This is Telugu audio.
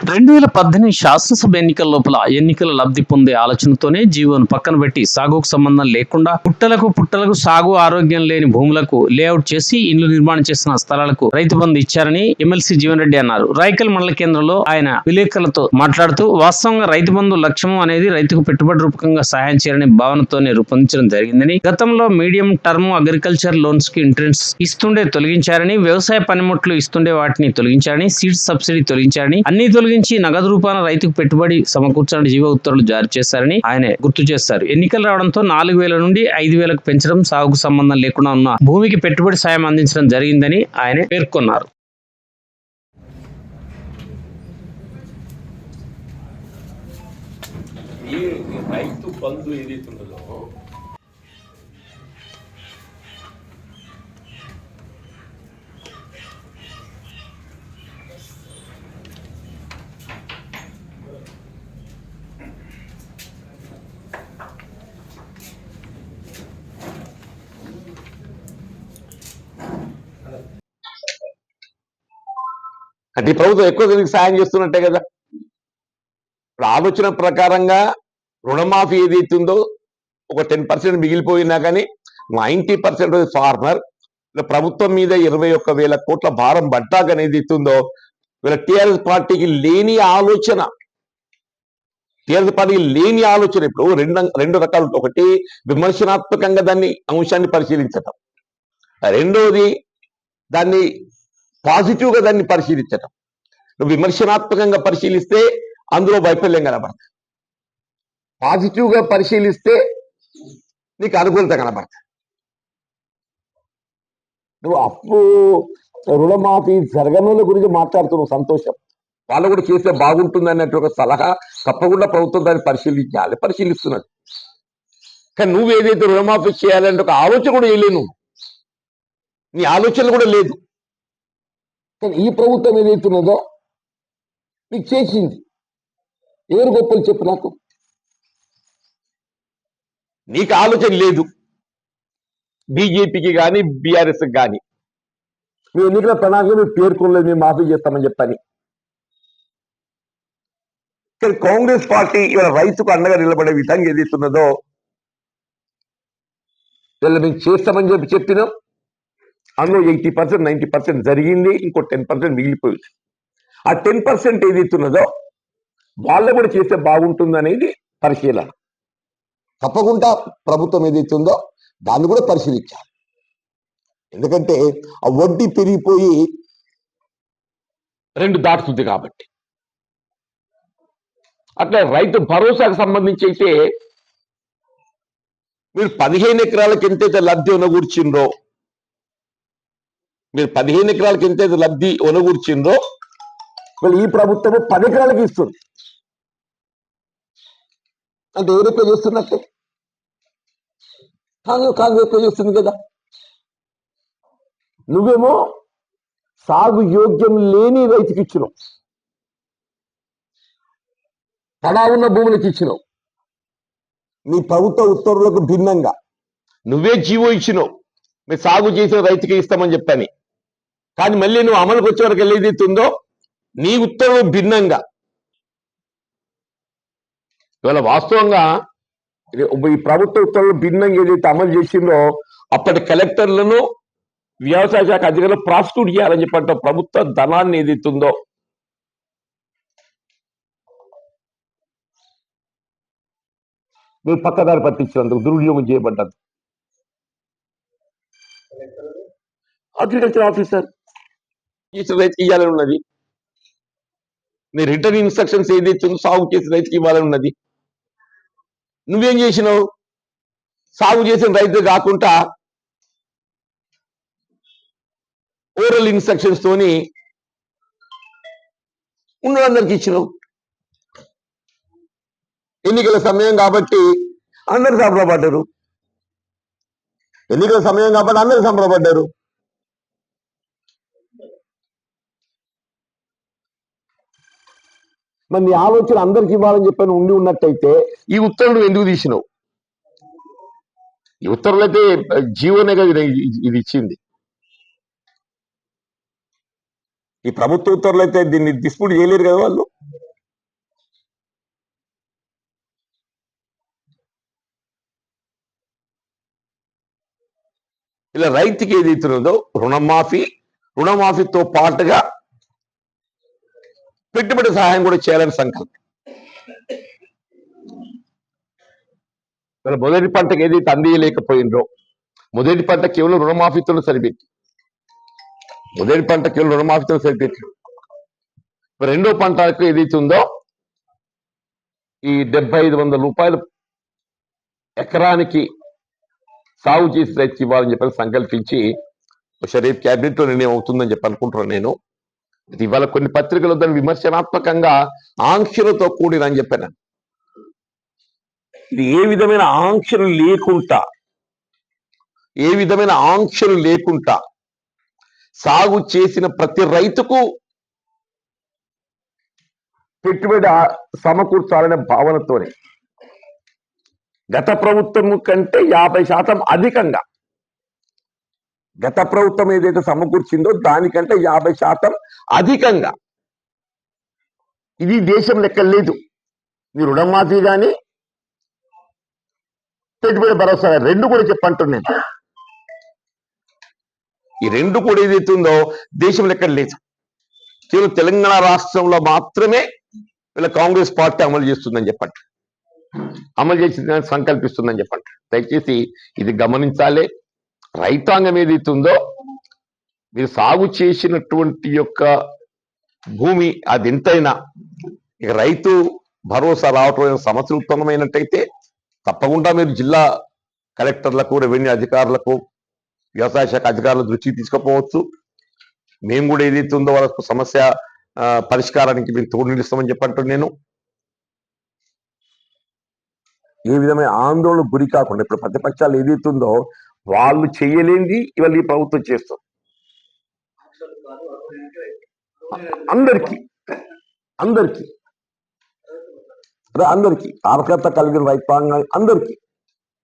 రెండు వేల పద్దెనిమిది శాసనసభ ఎన్నికల లోపల ఎన్నికల లబ్ధి పొందే ఆలోచనతోనే జీవోను పక్కన పెట్టి సాగుకు సంబంధం లేకుండా పుట్టలకు పుట్టలకు సాగు ఆరోగ్యం లేని భూములకు లేఅవుట్ చేసి ఇండ్లు నిర్మాణం చేసిన స్థలాలకు రైతు బంధు ఇచ్చారని ఎమ్మెల్సీ జీవన్ రెడ్డి అన్నారు. రాయకల్ మండల కేంద్రంలో ఆయన విలేకరులతో మాట్లాడుతూ వాస్తవంగా రైతు బంధు లక్ష్యం అనేది రైతుకు పెట్టుబడి రూపకంగా సహాయం చేయాలనే భావనతోనే రూపొందించడం జరిగిందని గతంలో మీడియం టర్మ్ అగ్రికల్చర్ లోన్స్కి ఇంట్రెన్స్ ఇస్తుండే తొలగించారని వ్యవసాయ పనిముట్లు ఇస్తుండే వాటిని తొలగించారని సీడ్స్ సబ్సిడీ తొలగించారని అన్ని తొలగించి నగదు రూపాన రైతుకు పెట్టుబడి సమకూర్చడానికి జీవ ఉత్తర్వులు జారీ చేశారని ఆయన గుర్తు చేశారు. ఎన్నికలు రావడంతో నాలుగు వేల నుండి ఐదు వేలకు పెంచడం సాగుకు సంబంధం లేకుండా ఉన్న భూమికి పెట్టుబడి సాయం అందించడం జరిగిందని ఆయన పేర్కొన్నారు. ఈ రైతు బంధు ఏదైతే ఉన్నదో అంటే ఈ ప్రభుత్వం ఎక్కువ దీనికి సాయం చేస్తున్నట్టే కదా. ఇప్పుడు ఆలోచన ప్రకారంగా రుణమాఫీ ఏదైతే ఉందో ఒక టెన్ పర్సెంట్ మిగిలిపోయినా కానీ నైంటీ పర్సెంట్ ఫార్మర్ ప్రభుత్వం మీద ఇరవై ఒక్క వేల కోట్ల భారం పడ్డాక అనేది ఉందో వీళ్ళ టీఆర్ఎస్ పార్టీకి లేని ఆలోచన. టీఆర్ఎస్ పార్టీకి లేని ఆలోచన ఇప్పుడు రెండు రెండు రకాలు. ఒకటి విమర్శనాత్మకంగా దాన్ని అంశాన్ని పరిశీలించటం. రెండోది దాన్ని పాజిటివ్గా దాన్ని పరిశీలించటం. నువ్వు విమర్శనాత్మకంగా పరిశీలిస్తే అందులో వైఫల్యం కనబడతాయి పాజిటివ్గా పరిశీలిస్తే నీకు అనుకూలత కనబడతాయి నువ్వు అప్పు రుణమాఫీ జరగనుల గురించి మాట్లాడుతున్నావు సంతోషం. వాళ్ళు కూడా చేస్తే బాగుంటుంది అన్నట్టు ఒక సలహా తప్పకుండా ప్రభుత్వం దాన్ని పరిశీలించాలి పరిశీలిస్తున్నది. కానీ నువ్వు ఏదైతే రుణమాఫీ చేయాలంటే ఒక ఆలోచన కూడా వేయలేను నీ ఆలోచన కూడా లేదు. కానీ ఈ ప్రభుత్వం ఏదైతున్నదో నీకు చేసింది. ఎవరు గొప్పలు చెప్పు నాకు? నీకు ఆలోచన లేదు. బీజేపీకి కానీ బీఆర్ఎస్ కానీ మీ ఎన్నికల ప్రణాళిక మీరు పేర్కొనలేదు మేము మాఫీ చేస్తామని చెప్పని. కాంగ్రెస్ పార్టీ ఇవాళ రైతుకు అండగా నిలబడే విధంగా ఏదైతున్నదో వీళ్ళు మేము చేస్తామని చెప్పి చెప్పినాం. అందులో ఎయిటీ పర్సెంట్ నైంటీ పర్సెంట్ జరిగింది ఇంకో టెన్ పర్సెంట్ మిగిలిపోయింది. ఆ టెన్ పర్సెంట్ ఏదైతున్నదో వాళ్ళు కూడా చేస్తే బాగుంటుంది అనేది పరిశీలన. తప్పకుండా ప్రభుత్వం ఏదైతే ఉందో దాన్ని కూడా పరిశీలించాలి. ఎందుకంటే ఆ వడ్డీ పెరిగిపోయి రెండు దాటుతుంది కాబట్టి. అట్లా రైతు భరోసాకు సంబంధించి అయితే మీరు పదిహేను ఎకరాలకు ఎంతైతే లబ్ధి ఉనగూర్చిండ్రో మీరు పదిహేను ఎకరాలకు ఎంతైతే లబ్ధి ఉనగూర్చిండ్రో వీళ్ళు ఈ ప్రభుత్వం పది ఎకరాలకు ఇస్తుంది. అంటే ఎవరు ఎక్కువ చేస్తున్నట్టే? కాంగ్రెస్ కాంగ్రెస్ ఎక్కువ చేస్తుంది కదా? నువ్వేమో సాగు యోగ్యం లేని రైతుకి ఇచ్చినావు. తడా ఉన్న భూములకు ఇచ్చినావు. నీ ప్రభుత్వ ఉత్తర్వులకు భిన్నంగా నువ్వే జీవో ఇచ్చినావు. మీరు సాగు చేసిన రైతుకి ఇస్తామని చెప్పని. కానీ మళ్ళీ నువ్వు అమలుకి వచ్చే వరకు ఏదైతుందో నీ ఉత్తర్వులు భిన్నంగా. ఇవాళ వాస్తవంగా ఈ ప్రభుత్వ ఉత్తర్వులు భిన్నంగా ఏదైతే అమలు చేసిందో అప్పటి కలెక్టర్లను వ్యవసాయ శాఖ అధికారులు ప్రాసిక్యూట్ చేయాలని చెప్పంటే ప్రభుత్వ ధనాన్ని ఏదైతుందో మీరు పక్కదారి పట్టించినందుకు దుర్వినియోగం చేయబడ్డది. అగ్రికల్చర్ ఆఫీసర్ చేసిన రైతుకి ఇవ్వాలని ఉన్నది. నీ రిటర్న్ ఇన్స్ట్రక్షన్స్ ఏదైతే సాగు చేసిన రైతుకి ఇవ్వాలని ఉన్నది. నువ్వేం చేసినావు? సాగు చేసిన రైతు కాకుండా ఓరల్ ఇన్స్ట్రక్షన్స్ తోని ఉన్నదందరికి ఇచ్చినావు. ఎన్నికల సమయం కాబట్టి అందరు సంబరపడ్డారు. ఎన్నికల సమయం కాబట్టి అందరు సంబరపడ్డారు. మరి నీ ఆలోచన అందరికి ఇవ్వాలని చెప్పని ఉండి ఉన్నట్టయితే ఈ ఉత్తర్వులు ఎందుకు తీసినావు? ఈ ఉత్తర్వులు అయితే జీవోనే కదా ఇది ఇచ్చింది. ఈ ప్రభుత్వ ఉత్తర్వులు అయితే దీన్ని డిస్ప్యూట్ చేయలేరు కదా వాళ్ళు? ఇలా రైతుకి ఏదైతే ఉందో రుణమాఫీ రుణమాఫీతో పాటుగా పెట్టుబడి సహాయం కూడా చేయాలని సంకల్పం. మొదటి పంటకి ఏదైతే అందియలేకపోయిందో మొదటి పంట కేవలం రుణమాఫీతో సరిపెట్టి మొదటి పంట కేవలం రుణమాఫీతో సరిపెట్టి రెండో పంటకు ఏదైతే ఉందో ఈ డెబ్బై ఐదు వందల రూపాయలు ఎకరానికి సాగు చేసి రైతు ఇవ్వాలని చెప్పి సంకల్పించి షరీఫ్ క్యాబినెట్లో నిర్ణయం అవుతుందని చెప్పి అనుకుంటున్నాను నేను. ఇవాళ కొన్ని పత్రికలు దాన్ని విమర్శనాత్మకంగా ఆంక్షలతో కూడినని చెప్పాను. ఇది ఏ విధమైన ఆంక్షలు లేకుండా ఏ విధమైన ఆంక్షలు లేకుండా సాగు చేసిన ప్రతి రైతుకు పెట్టుబడి సమకూర్చాలనే భావనతోనే. గత ప్రభుత్వం కంటే యాభై శాతం అధికంగా గత ప్రభుత్వం ఏదైతే సమకూర్చిందో దానికంటే యాభై శాతం అధికంగా. ఇది దేశం లెక్క లేదు. ఈ రుణమాఫీ కానీ పెట్టుబడి భరోసా రెండు కూడా చెప్పంటున్నాను ఈ రెండు కూడా ఏదైతుందో దేశం లెక్క లేదు. కేవలం తెలంగాణ రాష్ట్రంలో మాత్రమే వీళ్ళ కాంగ్రెస్ పార్టీ అమలు చేస్తుందని చెప్పండి అమలు చేసిందని సంకల్పిస్తుందని చెప్పండి దయచేసి ఇది గమనించాలి. రైతాంగం ఏదైతే ఉందో మీరు సాగు చేసినటువంటి యొక్క భూమి అది ఎంతైనా ఇక రైతు భరోసా రావటం సమస్య ఉత్పన్నమైనట్టయితే తప్పకుండా మీరు జిల్లా కలెక్టర్లకు రెవెన్యూ అధికారులకు వ్యవసాయ శాఖ అధికారుల దృష్టికి తీసుకుపోవచ్చు. మేము కూడా ఏదైతే ఉందో వాళ్ళకు సమస్య పరిష్కారానికి మేము తోడు నిలుస్తామని చెప్పంటున్నాను నేను. ఏ విధమైన ఆందోళన గురి కాకుండా ఇప్పుడు ప్రతిపక్షాలు ఏదైతే ఉందో వాళ్ళు చేయలేంది ఇవాళ ఈ ప్రభుత్వం చేస్తుంది. అందరికీ అందరికీ. అదే అందరికీ. అర్హత కలిగిన రైతాంగం అందరికీ.